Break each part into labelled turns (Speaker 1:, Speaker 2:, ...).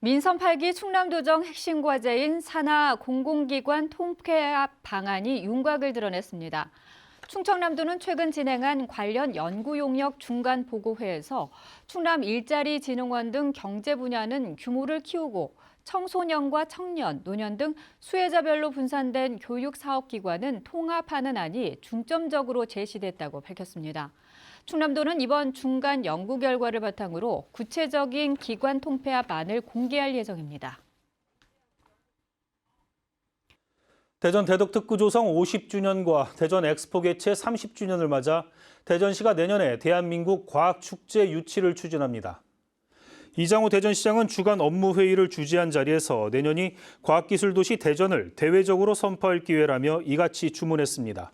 Speaker 1: 민선 8기 충남도정 핵심 과제인 산하 공공기관 통폐합 방안이 윤곽을 드러냈습니다. 충청남도는 최근 진행한 관련 연구 용역 중간 보고회에서 충남 일자리 진흥원 등 경제 분야는 규모를 키우고 청소년과 청년, 노년 등 수혜자별로 분산된 교육 사업 기관은 통합하는 안이 중점적으로 제시됐다고 밝혔습니다. 충남도는 이번 중간 연구 결과를 바탕으로 구체적인 기관 통폐합안을 공개할 예정입니다.
Speaker 2: 대전 대덕특구 조성 50주년과 대전 엑스포 개최 30주년을 맞아 대전시가 내년에 대한민국 과학축제 유치를 추진합니다. 이장호 대전시장은 주간 업무회의를 주재한 자리에서 내년이 과학기술도시 대전을 대외적으로 선포할 기회라며 이같이 주문했습니다.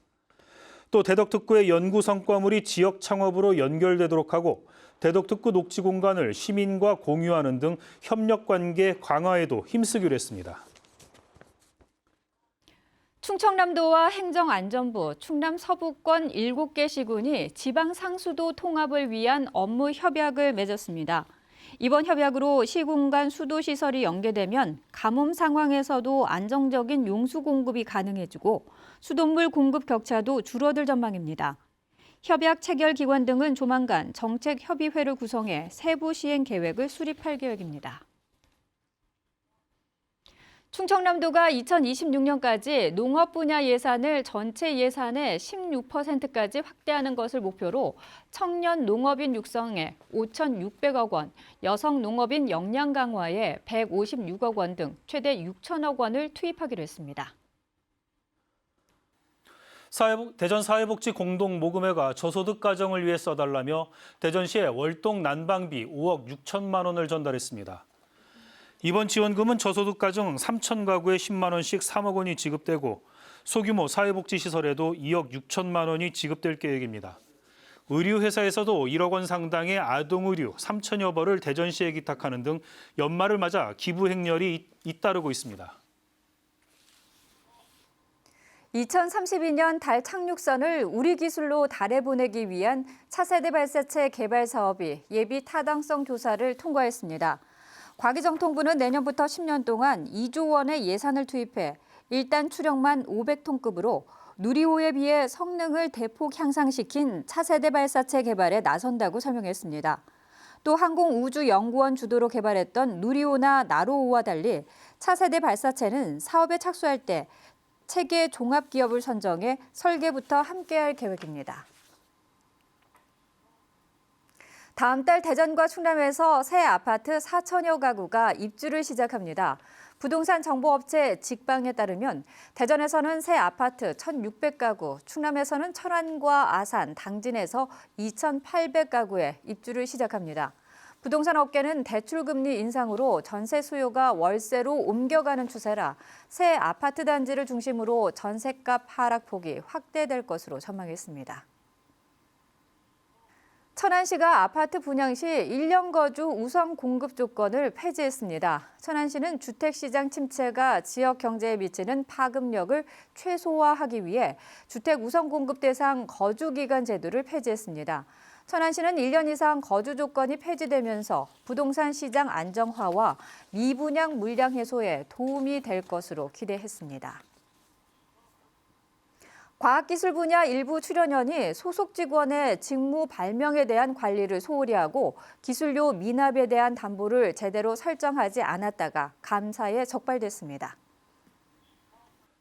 Speaker 2: 또 대덕특구의 연구 성과물이 지역 창업으로 연결되도록 하고 대덕특구 녹지 공간을 시민과 공유하는 등 협력 관계 강화에도 힘쓰기로 했습니다.
Speaker 1: 충청남도와 행정안전부, 충남 서부권 7개 시군이 지방 상수도 통합을 위한 업무 협약을 맺었습니다. 이번 협약으로 시군 간 수도 시설이 연계되면 가뭄 상황에서도 안정적인 용수 공급이 가능해지고 수돗물 공급 격차도 줄어들 전망입니다. 협약 체결 기관 등은 조만간 정책 협의회를 구성해 세부 시행 계획을 수립할 계획입니다. 충청남도가 2026년까지 농업 분야 예산을 전체 예산의 16%까지 확대하는 것을 목표로 청년 농업인 육성에 5,600억 원, 여성 농업인 역량 강화에 156억 원 등 최대 6천억 원을 투입하기로 했습니다.
Speaker 2: 사회복, 대전 사회복지 공동 모금회가 저소득 가정을 위해 써달라며 대전시에 월동 난방비 5억 6천만 원을 전달했습니다. 이번 지원금은 저소득 가정 3천 가구에 10만 원씩 3억 원이 지급되고 소규모 사회복지 시설에도 2억 6천만 원이 지급될 계획입니다. 의류회사에서도 1억 원 상당의 아동의류 3천여 벌을 대전시에 기탁하는 등 연말을 맞아 기부 행렬이 잇따르고 있습니다.
Speaker 1: 2032년 달 착륙선을 우리 기술로 달에 보내기 위한 차세대 발사체 개발 사업이 예비 타당성 조사를 통과했습니다. 과기정통부는 내년부터 10년 동안 2조 원의 예산을 투입해 일단 추력만 500톤급으로 누리호에 비해 성능을 대폭 향상시킨 차세대 발사체 개발에 나선다고 설명했습니다. 또 항공우주연구원 주도로 개발했던 누리호나 나로호와 달리 차세대 발사체는 사업에 착수할 때 체계 종합 기업을 선정해 설계부터 함께할 계획입니다. 다음 달 대전과 충남에서 새 아파트 4천여 가구가 입주를 시작합니다. 부동산 정보업체 직방에 따르면 대전에서는 새 아파트 1,600가구, 충남에서는 천안과 아산, 당진에서 2,800가구에 입주를 시작합니다. 부동산 업계는 대출금리 인상으로 전세 수요가 월세로 옮겨가는 추세라 새 아파트 단지를 중심으로 전세값 하락폭이 확대될 것으로 전망했습니다. 천안시가 아파트 분양 시 1년 거주 우선 공급 조건을 폐지했습니다. 천안시는 주택시장 침체가 지역 경제에 미치는 파급력을 최소화하기 위해 주택 우선 공급 대상 거주기간 제도를 폐지했습니다. 천안시는 1년 이상 거주 조건이 폐지되면서 부동산 시장 안정화와 미분양 물량 해소에 도움이 될 것으로 기대했습니다. 과학기술 분야 일부 출연연이 소속 직원의 직무 발명에 대한 관리를 소홀히 하고 기술료 미납에 대한 담보를 제대로 설정하지 않았다가 감사에 적발됐습니다.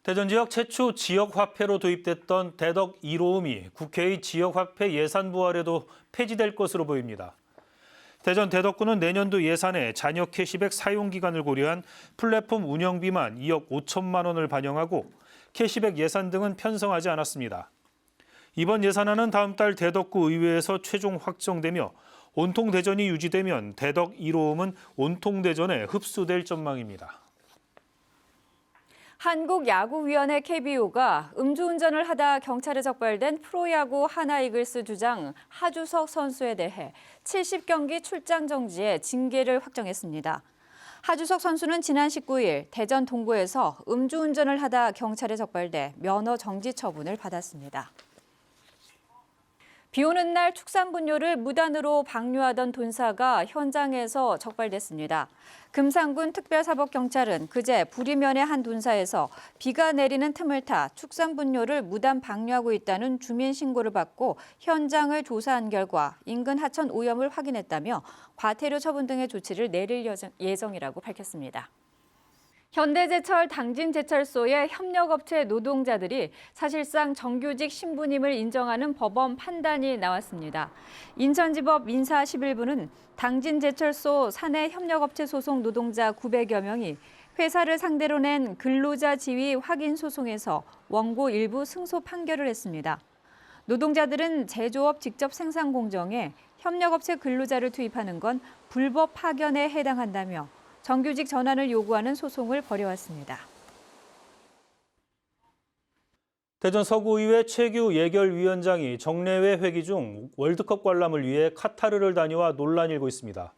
Speaker 2: 대전 지역 최초 지역 화폐로 도입됐던 대덕 1호음이 국회의 지역 화폐 예산 부활에도 폐지될 것으로 보입니다. 대전 대덕구는 내년도 예산에 자녀 캐시백 사용 기간을 고려한 플랫폼 운영비만 2억 5천만 원을 반영하고 캐시백 예산 등은 편성하지 않았습니다. 이번 예산안은 다음 달 대덕구 의회에서 최종 확정되며 온통 대전이 유지되면 대덕 1호음은 온통 대전에 흡수될 전망입니다.
Speaker 1: 한국야구위원회 KBO가 음주운전을 하다 경찰에 적발된 프로야구 하나이글스 주장 하주석 선수에 대해 70경기 출장 정지에 징계를 확정했습니다. 하주석 선수는 지난 19일 대전 동구에서 음주운전을 하다 경찰에 적발돼 면허 정지 처분을 받았습니다. 비 오는 날 축산분뇨를 무단으로 방류하던 돈사가 현장에서 적발됐습니다. 금산군 특별사법경찰은 그제 부리면의 한 돈사에서 비가 내리는 틈을 타 축산분뇨를 무단 방류하고 있다는 주민 신고를 받고 현장을 조사한 결과 인근 하천 오염을 확인했다며 과태료 처분 등의 조치를 내릴 예정이라고 밝혔습니다. 현대제철 당진제철소의 협력업체 노동자들이 사실상 정규직 신분임을 인정하는 법원 판단이 나왔습니다. 인천지법 민사 11부는 당진제철소 사내 협력업체 소속 노동자 900여 명이 회사를 상대로 낸 근로자 지위 확인 소송에서 원고 일부 승소 판결을 했습니다. 노동자들은 제조업 직접 생산 공정에 협력업체 근로자를 투입하는 건 불법 파견에 해당한다며 정규직 전환을 요구하는 소송을 벌여왔습니다.
Speaker 2: 대전 서구의회 최규 예결위원장이 정례회 회기 중 월드컵 관람을 위해 카타르를 다녀와 논란이 일고 있습니다.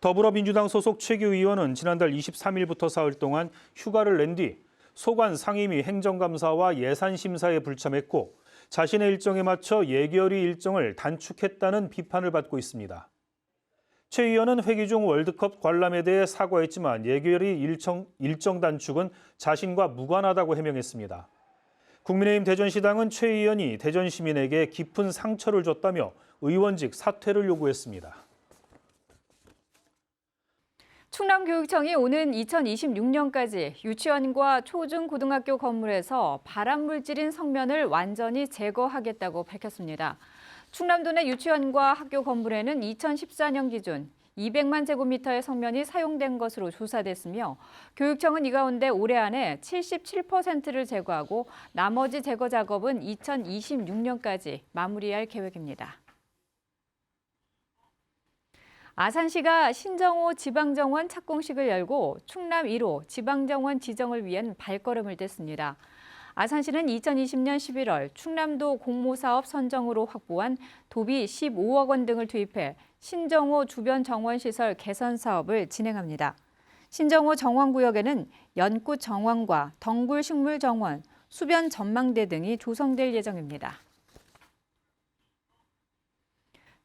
Speaker 2: 더불어민주당 소속 최규 의원은 지난달 23일부터 사흘 동안 휴가를 낸 뒤 소관 상임위 행정감사와 예산심사에 불참했고 자신의 일정에 맞춰 예결위 일정을 단축했다는 비판을 받고 있습니다. 최 의원은 회기 중 월드컵 관람에 대해 사과했지만 예결위 일정, 일정 단축은 자신과 무관하다고 해명했습니다. 국민의힘 대전시당은 최 의원이 대전 시민에게 깊은 상처를 줬다며 의원직 사퇴를 요구했습니다.
Speaker 1: 충남교육청이 오는 2026년까지 유치원과 초중고등학교 건물에서 발암물질인 성면을 완전히 제거하겠다고 밝혔습니다. 충남도 내 유치원과 학교 건물에는 2014년 기준 200만 제곱미터의 성면이 사용된 것으로 조사됐으며 교육청은 이 가운데 올해 안에 77%를 제거하고 나머지 제거 작업은 2026년까지 마무리할 계획입니다. 아산시가 신정호 지방정원 착공식을 열고 충남 1호 지방정원 지정을 위한 발걸음을 뗐습니다. 아산시는 2020년 11월 충남도 공모사업 선정으로 확보한 도비 15억 원 등을 투입해 신정호 주변 정원시설 개선 사업을 진행합니다. 신정호 정원구역에는 연꽃 정원과 덩굴 식물 정원, 수변 전망대 등이 조성될 예정입니다.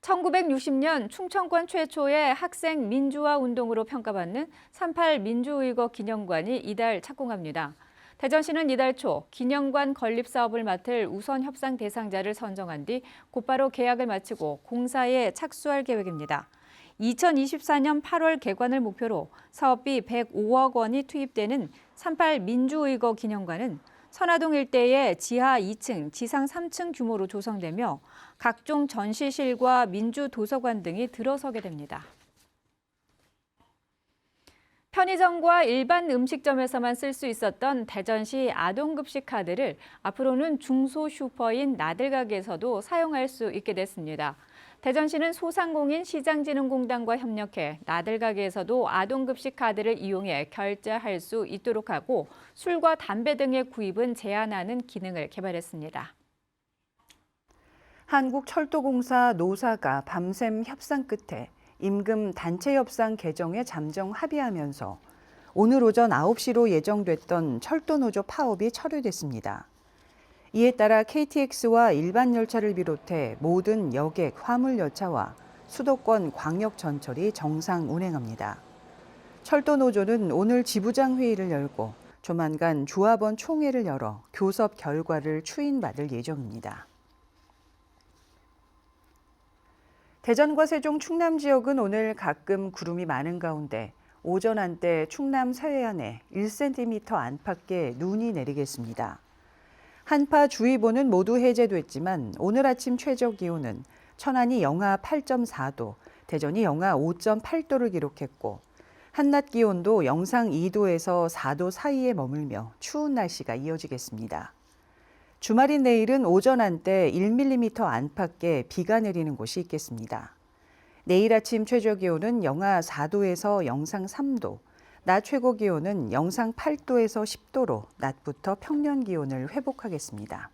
Speaker 1: 1960년 충청권 최초의 학생 민주화 운동으로 평가받는 38 민주의거 기념관이 이달 착공합니다. 대전시는 이달 초 기념관 건립 사업을 맡을 우선 협상 대상자를 선정한 뒤 곧바로 계약을 마치고 공사에 착수할 계획입니다. 2024년 8월 개관을 목표로 사업비 105억 원이 투입되는 38 민주의거 기념관은 선화동 일대의 지하 2층, 지상 3층 규모로 조성되며 각종 전시실과 민주도서관 등이 들어서게 됩니다. 편의점과 일반 음식점에서만 쓸 수 있었던 대전시 아동급식 카드를 앞으로는 중소 슈퍼인 나들가게에서도 사용할 수 있게 됐습니다. 대전시는 소상공인 시장진흥공단과 협력해 나들가게에서도 아동급식 카드를 이용해 결제할 수 있도록 하고 술과 담배 등의 구입은 제한하는 기능을 개발했습니다.
Speaker 3: 한국철도공사 노사가 밤샘 협상 끝에 임금 단체 협상 개정에 잠정 합의하면서 오늘 오전 9시로 예정됐던 철도노조 파업이 철회됐습니다. 이에 따라 KTX와 일반 열차를 비롯해 모든 여객, 화물 열차와 수도권 광역 전철이 정상 운행합니다. 철도노조는 오늘 지부장 회의를 열고 조만간 조합원 총회를 열어 교섭 결과를 추인받을 예정입니다. 대전과 세종 충남 지역은 오늘 가끔 구름이 많은 가운데 오전 한때 충남 서해안에 1cm 안팎의 눈이 내리겠습니다. 한파 주의보는 모두 해제됐지만 오늘 아침 최저 기온은 천안이 영하 8.4도, 대전이 영하 5.8도를 기록했고 한낮 기온도 영상 2도에서 4도 사이에 머물며 추운 날씨가 이어지겠습니다. 주말인 내일은 오전 한때 1mm 안팎의 비가 내리는 곳이 있겠습니다. 내일 아침 최저 기온은 영하 4도에서 영상 3도, 낮 최고 기온은 영상 8도에서 10도로 낮부터 평년 기온을 회복하겠습니다.